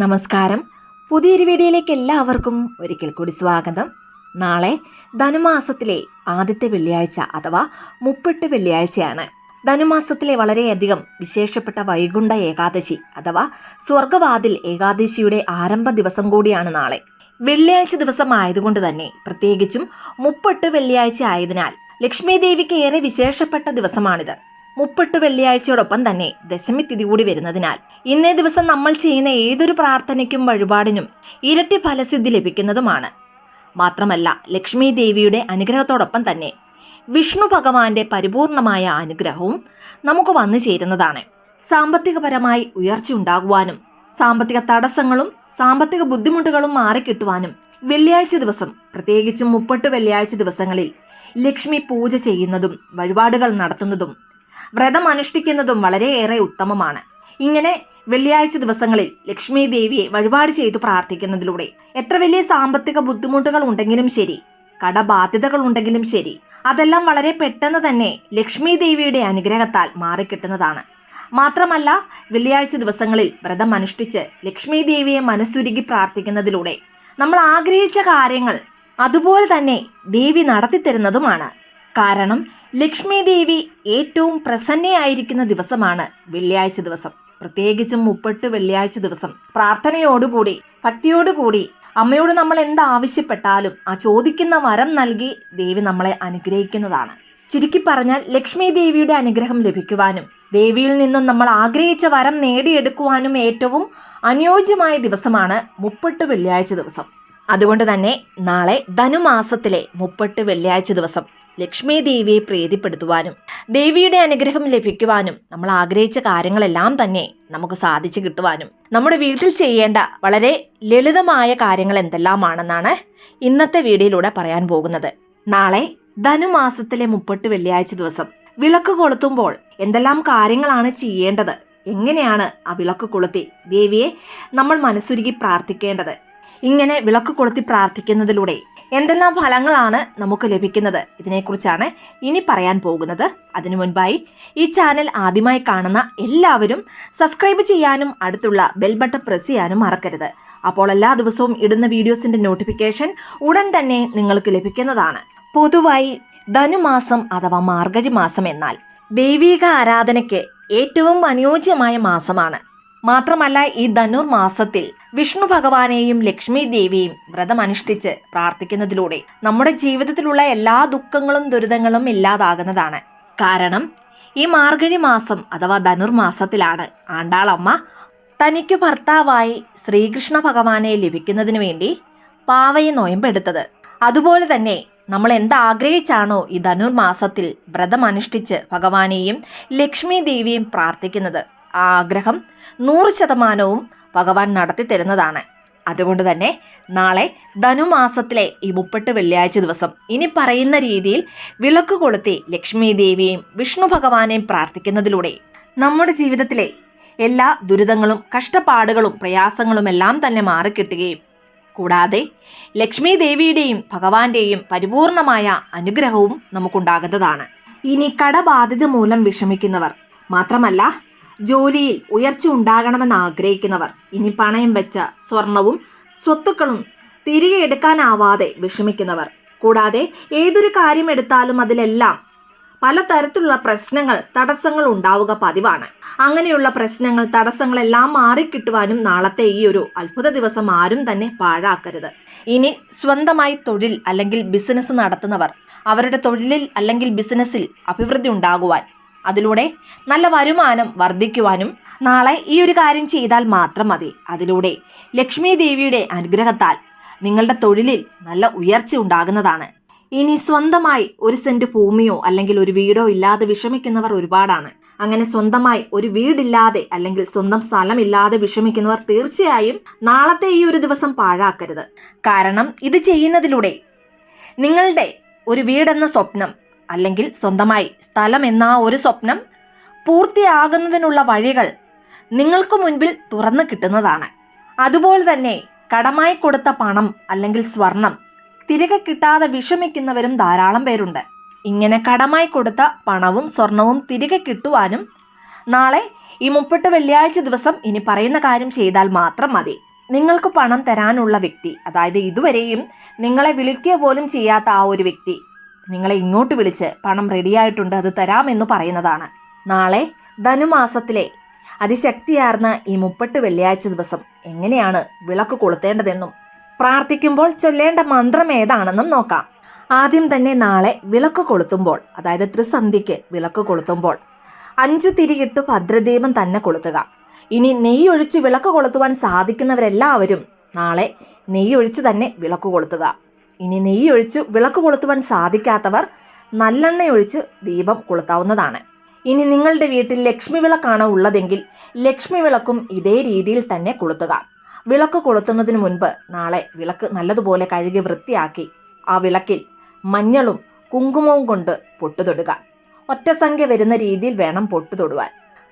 നമസ്കാരം. പുതിയൊരു വീഡിയോയിലേക്ക് എല്ലാവർക്കും ഒരിക്കൽ കൂടി സ്വാഗതം. നാളെ ധനുമാസത്തിലെ ആദ്യത്തെ വെള്ളിയാഴ്ച അഥവാ മുപ്പെട്ട് വെള്ളിയാഴ്ചയാണ്. ധനുമാസത്തിലെ വളരെയധികം വിശേഷപ്പെട്ട വൈകുണ്ഠ ഏകാദശി അഥവാ സ്വർഗവാതിൽ ഏകാദശിയുടെ ആരംഭ ദിവസം കൂടിയാണ് നാളെ. വെള്ളിയാഴ്ച ദിവസം ആയതുകൊണ്ട് തന്നെ പ്രത്യേകിച്ചും മുപ്പെട്ട് വെള്ളിയാഴ്ച ആയതിനാൽ ലക്ഷ്മി ദേവിക്ക് ഏറെ വിശേഷപ്പെട്ട ദിവസമാണിത്. മുപ്പെട്ട് വെള്ളിയാഴ്ചയോടൊപ്പം തന്നെ ദശമി തിഥി കൂടി വരുന്നതിനാൽ ഇന്നേ ദിവസം നമ്മൾ ചെയ്യുന്ന ഏതൊരു പ്രാർത്ഥനയ്ക്കും വഴിപാടിനും ഇരട്ടി ഫലസിദ്ധി ലഭിക്കുന്നതുമാണ്. മാത്രമല്ല ലക്ഷ്മി ദേവിയുടെ അനുഗ്രഹത്തോടൊപ്പം തന്നെ വിഷ്ണു ഭഗവാന്റെ പരിപൂർണമായ അനുഗ്രഹവും നമുക്ക് വന്നു ചേരുന്നതാണ്. സാമ്പത്തികപരമായി ഉയർച്ച ഉണ്ടാകുവാനും സാമ്പത്തിക തടസ്സങ്ങളും സാമ്പത്തിക ബുദ്ധിമുട്ടുകളും മാറിക്കിട്ടുവാനും വെള്ളിയാഴ്ച ദിവസം പ്രത്യേകിച്ചും മുപ്പട്ട് വെള്ളിയാഴ്ച ദിവസങ്ങളിൽ ലക്ഷ്മി പൂജ ചെയ്യുന്നതും വഴിപാടുകൾ നടത്തുന്നതും വ്രതം അനുഷ്ഠിക്കുന്നതും വളരെയേറെ ഉത്തമമാണ്. ഇങ്ങനെ വെള്ളിയാഴ്ച ദിവസങ്ങളിൽ ലക്ഷ്മി ദേവിയെ വഴിപാട് ചെയ്തു പ്രാർത്ഥിക്കുന്നതിലൂടെ എത്ര വലിയ സാമ്പത്തിക ബുദ്ധിമുട്ടുകൾ ഉണ്ടെങ്കിലും ശരി കടബാധ്യതകൾ ഉണ്ടെങ്കിലും ശരി അതെല്ലാം വളരെ പെട്ടെന്ന് തന്നെ ലക്ഷ്മി ദേവിയുടെ അനുഗ്രഹത്താൽ മാറിക്കിട്ടുന്നതാണ്. മാത്രമല്ല വെള്ളിയാഴ്ച ദിവസങ്ങളിൽ വ്രതം അനുഷ്ഠിച്ച് ലക്ഷ്മി ദേവിയെ മനസ്സുരുകി പ്രാർത്ഥിക്കുന്നതിലൂടെ നമ്മൾ ആഗ്രഹിച്ച കാര്യങ്ങൾ അതുപോലെ തന്നെ ദേവി നടത്തിത്തരുന്നതുമാണ്. കാരണം ലക്ഷ്മി ദേവി ഏറ്റവും പ്രസന്നയായിരിക്കുന്ന ദിവസമാണ് വെള്ളിയാഴ്ച ദിവസം. പ്രത്യേകിച്ചും മുപ്പെട്ട് വെള്ളിയാഴ്ച ദിവസം. പ്രാർത്ഥനയോടുകൂടി ഭക്തിയോടുകൂടി അമ്മയോട് നമ്മൾ എന്താവശ്യപ്പെട്ടാലും ആ ചോദിക്കുന്ന വരം നൽകി ദേവി നമ്മളെ അനുഗ്രഹിക്കുന്നതാണ്. ചുരുക്കി പറഞ്ഞാൽ ലക്ഷ്മി ദേവിയുടെ അനുഗ്രഹം ലഭിക്കുവാനും ദേവിയിൽ നിന്നും നമ്മൾ ആഗ്രഹിച്ച വരം നേടിയെടുക്കുവാനും ഏറ്റവും അനുയോജ്യമായ ദിവസമാണ് മുപ്പെട്ട് വെള്ളിയാഴ്ച ദിവസം. അതുകൊണ്ട് തന്നെ നാളെ ധനുമാസത്തിലെ മുപ്പെട്ട് വെള്ളിയാഴ്ച ദിവസം ലക്ഷ്മി ദേവിയെ പ്രീതിപ്പെടുത്തുവാനും ദേവിയുടെ അനുഗ്രഹം ലഭിക്കുവാനും നമ്മൾ ആഗ്രഹിച്ച കാര്യങ്ങളെല്ലാം തന്നെ നമുക്ക് സാധിച്ചു കിട്ടുവാനും നമ്മുടെ വീട്ടിൽ ചെയ്യേണ്ട വളരെ ലളിതമായ കാര്യങ്ങൾ എന്തെല്ലാമാണെന്നാണ് ഇന്നത്തെ വീഡിയോയിലൂടെ പറയാൻ പോകുന്നത്. നാളെ ധനുമാസത്തിലെ മുപ്പെട്ട് വെള്ളിയാഴ്ച ദിവസം വിളക്ക് കൊളുത്തുമ്പോൾ എന്തെല്ലാം കാര്യങ്ങളാണ് ചെയ്യേണ്ടത്? എങ്ങനെയാണ് ആ വിളക്ക് കൊളുത്തി ദേവിയെ നമ്മൾ മനസ്സുരുകി പ്രാർത്ഥിക്കേണ്ടത്? ഇങ്ങനെ വിളക്ക് കൊളുത്തി പ്രാർത്ഥിക്കുന്നതിലൂടെ എന്തെല്ലാം ഫലങ്ങളാണ് നമുക്ക് ലഭിക്കുന്നത്? ഇതിനെക്കുറിച്ചാണ് ഇനി പറയാൻ പോകുന്നത്. അതിനു മുൻപായി ഈ ചാനൽ ആദ്യമായി കാണുന്ന എല്ലാവരും സബ്സ്ക്രൈബ് ചെയ്യാനും അടുത്തുള്ള ബെൽ ബട്ടൺ പ്രസ് ചെയ്യാനും മറക്കരുത്. അപ്പോൾ എല്ലാ ദിവസവും ഇടുന്ന വീഡിയോസിന്റെ നോട്ടിഫിക്കേഷൻ ഉടൻ തന്നെ നിങ്ങൾക്ക് ലഭിക്കുന്നതാണ്. പൊതുവായി ധനുമാസം അഥവാ മാർഗഴി മാസം എന്നാൽ ദൈവീക ആരാധനയ്ക്ക് ഏറ്റവും അനുയോജ്യമായ മാസമാണ്. മാത്രമല്ല ഈ ധനുർ മാസത്തിൽ വിഷ്ണു ഭഗവാനെയും ലക്ഷ്മി ദേവിയും വ്രതമനുഷ്ഠിച്ച് പ്രാർത്ഥിക്കുന്നതിലൂടെ നമ്മുടെ ജീവിതത്തിലുള്ള എല്ലാ ദുഃഖങ്ങളും ദുരിതങ്ങളും ഇല്ലാതാകുന്നതാണ്. കാരണം ഈ മാർഗഴി മാസം അഥവാ ധനുർമാസത്തിലാണ് ആണ്ടാളമ്മ തനിക്ക് ഭർത്താവായി ശ്രീകൃഷ്ണ ഭഗവാനെ ലഭിക്കുന്നതിന് വേണ്ടി പാവയെ നോയമ്പെടുത്തത്. അതുപോലെ തന്നെ നമ്മൾ എന്താഗ്രഹിച്ചാണോ ഈ ധനുർമാസത്തിൽ വ്രതമനുഷ്ഠിച്ച് ഭഗവാനെയും ലക്ഷ്മി ദേവിയും പ്രാർത്ഥിക്കുന്നത്. ആഗ്രഹം നൂറ് ശതമാനവും ഭഗവാൻ നടത്തി തരുന്നതാണ്. അതുകൊണ്ട് തന്നെ നാളെ ധനുമാസത്തിലെ ഈ മുപ്പെട്ട് വെള്ളിയാഴ്ച ദിവസം ഇനി പറയുന്ന രീതിയിൽ വിളക്ക് കൊളുത്തി ലക്ഷ്മി ദേവിയെയും വിഷ്ണു ഭഗവാനെയും പ്രാർത്ഥിക്കുന്നതിലൂടെ നമ്മുടെ ജീവിതത്തിലെ എല്ലാ ദുരിതങ്ങളും കഷ്ടപ്പാടുകളും പ്രയാസങ്ങളും എല്ലാം തന്നെ മാറിക്കിട്ടുകയും കൂടാതെ ലക്ഷ്മി ദേവിയുടെയും ഭഗവാന്റെയും പരിപൂർണമായ അനുഗ്രഹവും നമുക്കുണ്ടാകുന്നതാണ്. ഇനി കടബാധിത മൂലം വിഷമിക്കുന്നവർ മാത്രമല്ല ജോലിയിൽ ഉയർച്ച ഉണ്ടാകണമെന്ന് ആഗ്രഹിക്കുന്നവർ. ഇനി പണയം വെച്ച സ്വർണവും സ്വത്തുക്കളും തിരികെ എടുക്കാനാവാതെ വിഷമിക്കുന്നവർ. കൂടാതെ ഏതൊരു കാര്യം എടുത്താലും അതിലെല്ലാം പലതരത്തിലുള്ള പ്രശ്നങ്ങൾ തടസ്സങ്ങൾ ഉണ്ടാവുക പതിവാണ്. അങ്ങനെയുള്ള പ്രശ്നങ്ങൾ തടസ്സങ്ങളെല്ലാം മാറിക്കിട്ടുവാനും നാളത്തെ ഈ ഒരു അത്ഭുത ദിവസം ആരും തന്നെ പാഴാക്കരുത്. ഇനി സ്വന്തമായി തൊഴിൽ അല്ലെങ്കിൽ ബിസിനസ് നടത്തുന്നവർ അവരുടെ തൊഴിലിൽ അല്ലെങ്കിൽ ബിസിനസ്സിൽ അഭിവൃദ്ധി ഉണ്ടാകുവാൻ അതിലൂടെ നല്ല വരുമാനം വർദ്ധിക്കുവാനും നാളെ ഈ ഒരു കാര്യം ചെയ്താൽ മാത്രം മതി. അതിലൂടെ ലക്ഷ്മി ദേവിയുടെ അനുഗ്രഹത്താൽ നിങ്ങളുടെ തൊഴിലിൽ നല്ല ഉയർച്ച ഉണ്ടാകുന്നതാണ്. ഇനി സ്വന്തമായി ഒരു സെന്റ് ഭൂമിയോ അല്ലെങ്കിൽ ഒരു വീടോ ഇല്ലാതെ വിഷമിക്കുന്നവർ ഒരുപാടാണ്. അങ്ങനെ സ്വന്തമായി ഒരു വീടില്ലാതെ അല്ലെങ്കിൽ സ്വന്തം സ്ഥലമില്ലാതെ വിഷമിക്കുന്നവർ തീർച്ചയായും നാളത്തെ ഈ ഒരു ദിവസം പാഴാക്കരുത്. കാരണം ഇത് ചെയ്യുന്നതിലൂടെ നിങ്ങളുടെ ഒരു വീടെന്ന സ്വപ്നം അല്ലെങ്കിൽ സ്വന്തമായി സ്ഥലം എന്ന ഒരു സ്വപ്നം പൂർത്തിയാകുന്നതിനുള്ള വഴികൾ നിങ്ങൾക്ക് മുൻപിൽ തുറന്നു കിട്ടുന്നതാണ്. അതുപോലെ തന്നെ കടമായി കൊടുത്ത പണം അല്ലെങ്കിൽ സ്വർണം തിരികെ കിട്ടാതെ വിഷമിക്കുന്നവരും ധാരാളം പേരുണ്ട്. ഇങ്ങനെ കടമായി കൊടുത്ത പണവും സ്വർണവും തിരികെ കിട്ടുവാനും നാളെ ഈ മുപ്പെട്ട് വെള്ളിയാഴ്ച ദിവസം ഇനി പറയുന്ന കാര്യം ചെയ്താൽ മാത്രം മതി. നിങ്ങൾക്ക് പണം തരാനുള്ള വ്യക്തി അതായത് ഇതുവരെയും നിങ്ങളെ വിളിക്കുക പോലും ചെയ്യാത്ത ആ ഒരു വ്യക്തി നിങ്ങളെ ഇങ്ങോട്ട് വിളിച്ച് പണം റെഡിയായിട്ടുണ്ട് അത് തരാമെന്ന് പറയുന്നതാണ്. നാളെ ധനുമാസത്തിലെ അതിശക്തിയാർന്ന ഈ മുപ്പട്ട് വെള്ളിയാഴ്ച ദിവസം എങ്ങനെയാണ് വിളക്ക് കൊളുത്തേണ്ടതെന്നും പ്രാർത്ഥിക്കുമ്പോൾ ചൊല്ലേണ്ട മന്ത്രം ഏതാണെന്നും നോക്കാം. ആദ്യം തന്നെ നാളെ വിളക്ക് കൊളുത്തുമ്പോൾ അതായത് ത്രിസന്ധിക്ക് വിളക്ക് കൊളുത്തുമ്പോൾ അഞ്ചു തിരിയിട്ട് ഭദ്രദീപം തന്നെ കൊളുത്തുക. ഇനി നെയ്യൊഴിച്ച് വിളക്ക് കൊളുത്തുവാൻ സാധിക്കുന്നവരെല്ലാവരും നാളെ നെയ്യൊഴിച്ച് തന്നെ വിളക്ക് കൊളുത്തുക. ഇനി നെയ്യ് ഒഴിച്ച് വിളക്ക് കൊളുത്തുവാൻ സാധിക്കാത്തവർ നല്ലെണ്ണ ഒഴിച്ച് ദീപം കൊളുത്താവുന്നതാണ്. ഇനി നിങ്ങളുടെ വീട്ടിൽ ലക്ഷ്മി വിളക്കാണ് ഉള്ളതെങ്കിൽ ലക്ഷ്മി വിളക്കും ഇതേ രീതിയിൽ തന്നെ കൊളുത്തുക. വിളക്ക് കൊളുത്തുന്നതിന് മുൻപ് നാളെ വിളക്ക് നല്ലതുപോലെ കഴുകി വൃത്തിയാക്കി ആ വിളക്കിൽ മഞ്ഞളും കുങ്കുമവും കൊണ്ട് പൊട്ടുതൊടുക ഒറ്റസംഖ്യ വരുന്ന രീതിയിൽ വേണം പൊട്ടുതൊടുവാൻ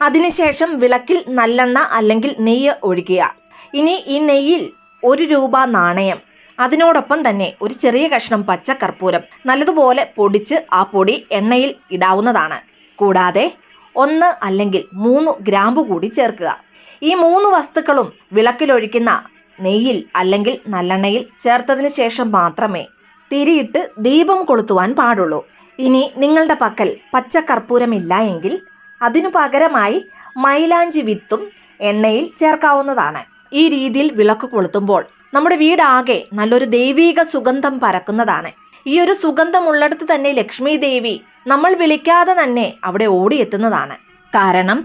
അതിനുശേഷം വിളക്കിൽ നല്ലെണ്ണ അല്ലെങ്കിൽ നെയ്യ് ഒഴിക്കുക. ഇനി ഈ നെയ്യിൽ ഒരു രൂപ നാണയം അതിനോടൊപ്പം തന്നെ ഒരു ചെറിയ കഷ്ണം പച്ച കർപ്പൂരം നല്ലതുപോലെ പൊടിച്ച് ആ പൊടി എണ്ണയിൽ ഇടാവുന്നതാണ്. കൂടാതെ ഒന്ന് അല്ലെങ്കിൽ മൂന്ന് ഗ്രാമ്പു കൂടി ചേർക്കുക. ഈ മൂന്ന് വസ്തുക്കളും വിളക്കിലൊഴിക്കുന്ന നെയ്യിൽ അല്ലെങ്കിൽ നല്ലെണ്ണയിൽ ചേർത്തതിന് ശേഷം മാത്രമേ തിരിയിട്ട് ദീപം കൊളുത്തുവാൻ പാടുള്ളൂ. ഇനി നിങ്ങളുടെ പക്കൽ പച്ചക്കർപ്പൂരമില്ല എങ്കിൽ അതിനു പകരമായി മൈലാഞ്ചി വിത്തും എണ്ണയിൽ ചേർക്കാവുന്നതാണ്. ഈ രീതിയിൽ വിളക്ക് കൊളുത്തുമ്പോൾ നമ്മുടെ വീടാകെ നല്ലൊരു ദൈവീക സുഗന്ധം പരക്കുന്നതാണ്. ഈ ഒരു സുഗന്ധം ഉള്ളിടത്ത് തന്നെ ലക്ഷ്മി ദേവി നമ്മൾ വിളിക്കാതെ തന്നെ അവിടെ ഓടിയെത്തുന്നതാണ് കാരണം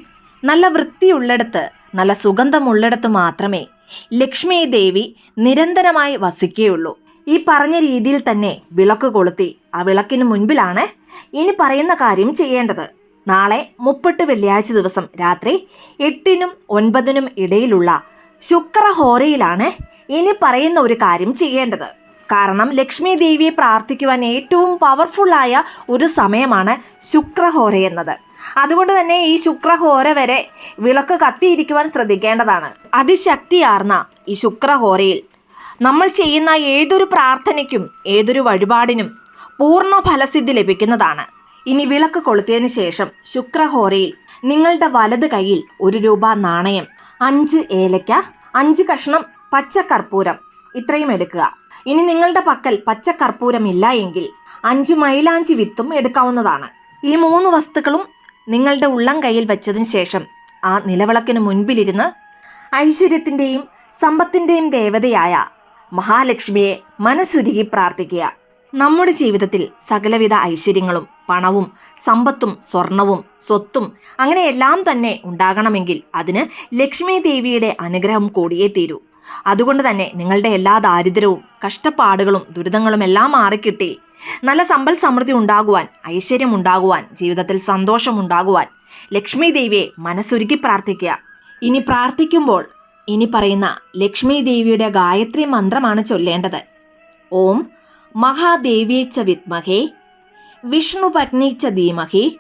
നല്ല വൃത്തിയുള്ളിടത്ത് നല്ല സുഗന്ധമുള്ളിടത്ത് മാത്രമേ ലക്ഷ്മി ദേവി നിരന്തരമായി വസിക്കുകയുള്ളൂ. ഈ പറഞ്ഞ രീതിയിൽ തന്നെ വിളക്ക് കൊളുത്തി ആ വിളക്കിന് മുൻപിലാണ് ഇനി പറയുന്ന കാര്യം ചെയ്യേണ്ടത്. നാളെ മുപ്പട്ട് വെള്ളിയാഴ്ച ദിവസം രാത്രി എട്ടിനും ഒൻപതിനും ഇടയിലുള്ള ശുക്രഹോരയിലാണ് ഇനി പറയുന്ന ഒരു കാര്യം ചെയ്യേണ്ടത്. കാരണം ലക്ഷ്മി ദേവിയെ പ്രാർത്ഥിക്കുവാൻ ഏറ്റവും പവർഫുള്ളായ ഒരു സമയമാണ് ശുക്രഹോര എന്നത്. അതുകൊണ്ട് തന്നെ ഈ ശുക്രഹോര വരെ വിളക്ക് കത്തിയിരിക്കുവാൻ ശ്രദ്ധിക്കേണ്ടതാണ്. അതിശക്തിയാർന്ന ഈ ശുക്രഹോരയിൽ നമ്മൾ ചെയ്യുന്ന ഏതൊരു പ്രാർത്ഥനയ്ക്കും ഏതൊരു വഴിപാടിനും പൂർണ ഫലസിദ്ധി ലഭിക്കുന്നതാണ്. ഇനി വിളക്ക് കൊളുത്തിയതിനു ശേഷം ശുക്രഹോരയിൽ നിങ്ങളുടെ വലത് കയ്യിൽ ഒരു രൂപ നാണയം അഞ്ച് ഏലക്ക അഞ്ച് കഷ്ണം പച്ചക്കർപ്പൂരം ഇത്രയും എടുക്കുക. ഇനി നിങ്ങളുടെ പക്കൽ പച്ചക്കർപ്പൂരം ഇല്ല എങ്കിൽ അഞ്ച് മൈലാഞ്ചി വിത്തും എടുക്കാവുന്നതാണ്. ഈ മൂന്ന് വസ്തുക്കളും നിങ്ങളുടെ ഉള്ളം കയ്യിൽ വെച്ചതിന് ശേഷം ആ നിലവിളക്കിന് മുൻപിലിരുന്ന് ഐശ്വര്യത്തിന്റെയും സമ്പത്തിന്റെയും ദേവതയായ മഹാലക്ഷ്മിയെ മനസ്സുരുകി പ്രാർത്ഥിക്കുക. നമ്മുടെ ജീവിതത്തിൽ സകലവിധ ഐശ്വര്യങ്ങളും പണവും സമ്പത്തും സ്വർണവും സ്വത്തും അങ്ങനെ എല്ലാം തന്നെ ഉണ്ടാകണമെങ്കിൽ അതിന് ലക്ഷ്മി ദേവിയുടെ അനുഗ്രഹം കൂടിയേ തീരൂ. അതുകൊണ്ട് തന്നെ നിങ്ങളുടെ എല്ലാ ദാരിദ്ര്യവും കഷ്ടപ്പാടുകളും ദുരിതങ്ങളും എല്ലാം മാറിക്കിട്ടി. നല്ല സമ്പൽ സമൃദ്ധി ഉണ്ടാകുവാൻ ഐശ്വര്യം ഉണ്ടാകുവാൻ ജീവിതത്തിൽ സന്തോഷം ഉണ്ടാകുവാൻ ലക്ഷ്മി ദേവിയെ മനസ്സൊരുക്കി പ്രാർത്ഥിക്കുക. ഇനി പ്രാർത്ഥിക്കുമ്പോൾ ഇനി പറയുന്ന ലക്ഷ്മി ദേവിയുടെ ഗായത്രി മന്ത്രമാണ് ചൊല്ലേണ്ടത്. ഓം മഹാദേവീച്ച വിദ്മഹേ വിഷ്ണുപത്നീച്ച ധീമഹി.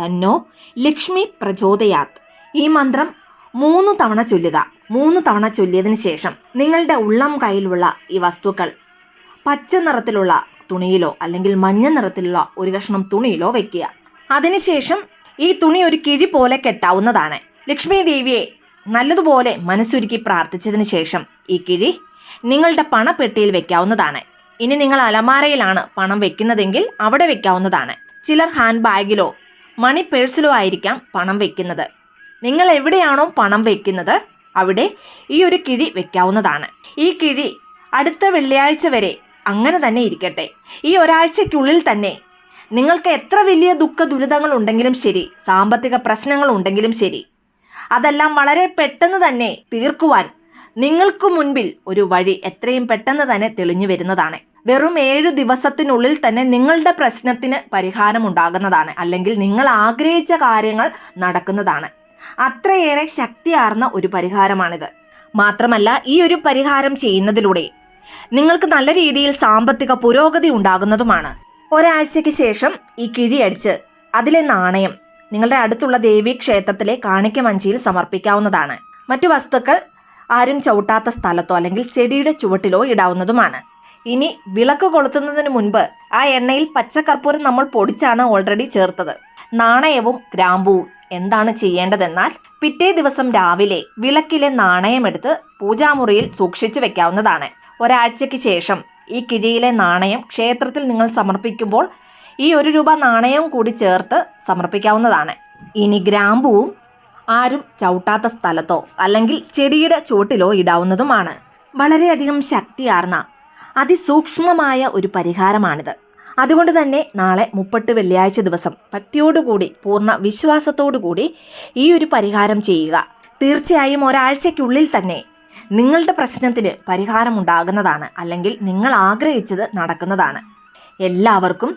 തന്നോ ലക്ഷ്മി പ്രചോദയാത്. ഈ മന്ത്രം മൂന്ന് തവണ ചൊല്ലുക. മൂന്ന് തവണ ചൊല്ലിയതിന് ശേഷം നിങ്ങളുടെ ഉള്ളം കയ്യിലുള്ള ഈ വസ്തുക്കൾ പച്ച നിറത്തിലുള്ള തുണിയിലോ അല്ലെങ്കിൽ മഞ്ഞ നിറത്തിലുള്ള ഒരു കഷ്ണം തുണിയിലോ വെക്കുക. അതിനുശേഷം ഈ തുണി ഒരു കിഴി പോലെ കെട്ടാവുന്നതാണ്. ലക്ഷ്മി ദേവിയെ നല്ലതുപോലെ മനസ്സുരുക്കി പ്രാർത്ഥിച്ചതിന് ശേഷം ഈ കിഴി നിങ്ങളുടെ പണപ്പെട്ടിയിൽ വെക്കാവുന്നതാണ്. ഇനി നിങ്ങൾ അലമാരയിലാണ് പണം വെക്കുന്നതെങ്കിൽ അവിടെ വെക്കാവുന്നതാണ്. ചിലർ ഹാൻഡ് ബാഗിലോ മണി പേഴ്സിലോ ആയിരിക്കാം പണം വെക്കുന്നത്. നിങ്ങൾ എവിടെയാണോ പണം വെക്കുന്നത് അവിടെ ഈ ഒരു കിഴി വെക്കാവുന്നതാണ്. ഈ കിഴി അടുത്ത വെള്ളിയാഴ്ച വരെ അങ്ങനെ തന്നെ ഇരിക്കട്ടെ. ഈ ഒരാഴ്ചയ്ക്കുള്ളിൽ തന്നെ നിങ്ങൾക്ക് എത്ര വലിയ ദുഃഖ ദുരിതങ്ങൾ ഉണ്ടെങ്കിലും ശരി സാമ്പത്തിക പ്രശ്നങ്ങൾ ഉണ്ടെങ്കിലും ശരി അതെല്ലാം വളരെ പെട്ടെന്ന് തന്നെ തീർക്കുവാൻ നിങ്ങൾക്ക് മുൻപിൽ ഒരു വഴി എത്രയും പെട്ടെന്ന് തന്നെ തെളിഞ്ഞു വരുന്നതാണ്. വെറും ഏഴു ദിവസത്തിനുള്ളിൽ തന്നെ നിങ്ങളുടെ പ്രശ്നത്തിന് പരിഹാരം ഉണ്ടാകുന്നതാണ് അല്ലെങ്കിൽ നിങ്ങൾ ആഗ്രഹിച്ച കാര്യങ്ങൾ നടക്കുന്നതാണ്. അത്രയേറെ ശക്തിയാർന്ന ഒരു പരിഹാരമാണിത്. മാത്രമല്ല ഈ ഒരു പരിഹാരം ചെയ്യുന്നതിലൂടെ നിങ്ങൾക്ക് നല്ല രീതിയിൽ സാമ്പത്തിക പുരോഗതി ഉണ്ടാകുന്നതുമാണ്. ഒരാഴ്ചയ്ക്ക് ശേഷം ഈ കിഴിയടിച്ച് അതിലെ നാണയം നിങ്ങളുടെ അടുത്തുള്ള ദേവീക്ഷേത്രത്തിലെ ക്ഷേത്രത്തിലെ കാണിക്ക സമർപ്പിക്കാവുന്നതാണ്. മറ്റു വസ്തുക്കൾ ആരും ചവിട്ടാത്ത സ്ഥലത്തോ അല്ലെങ്കിൽ ചെടിയുടെ ചുവട്ടിലോ ഇടാവുന്നതുമാണ്. ഇനി വിളക്ക് കൊളുത്തുന്നതിന് മുൻപ് ആ എണ്ണയിൽ പച്ചക്കർപ്പൂരം നമ്മൾ പൊടിച്ചാണ് ഓൾറെഡി ചേർത്തത്. നാണയവും ഗ്രാമ്പുവും എന്താണ് ചെയ്യേണ്ടതെന്നാൽ പിറ്റേ ദിവസം രാവിലെ വിളക്കിലെ നാണയമെടുത്ത് പൂജാമുറിയിൽ സൂക്ഷിച്ചു വെക്കാവുന്നതാണ്. ഒരാഴ്ചയ്ക്ക് ശേഷം ഈ കിഴിയിലെ നാണയം ക്ഷേത്രത്തിൽ നിങ്ങൾ സമർപ്പിക്കുമ്പോൾ ഈ ഒരു രൂപ നാണയവും കൂടി ചേർത്ത് സമർപ്പിക്കാവുന്നതാണ്. ഇനി ഗ്രാമ്പുവും ആരും ചവിട്ടാത്ത സ്ഥലത്തോ അല്ലെങ്കിൽ ചെടിയുടെ ചുവട്ടിലോ ഇടാവുന്നതുമാണ്. വളരെയധികം ശക്തിയാർന്ന അതിസൂക്ഷ്മമായ ഒരു പരിഹാരമാണിത്. അതുകൊണ്ട് തന്നെ നാളെ മുപ്പട്ട് വെള്ളിയാഴ്ച ദിവസം ഭക്തിയോടുകൂടി പൂർണ വിശ്വാസത്തോടുകൂടി ഈ ഒരു പരിഹാരം ചെയ്യുക. തീർച്ചയായും ഒരാഴ്ചയ്ക്കുള്ളിൽ തന്നെ നിങ്ങളുടെ പ്രശ്നത്തിന് പരിഹാരമുണ്ടാകുന്നതാണ് അല്ലെങ്കിൽ നിങ്ങൾ ആഗ്രഹിച്ചത് നടക്കുന്നതാണ്. എല്ലാവർക്കും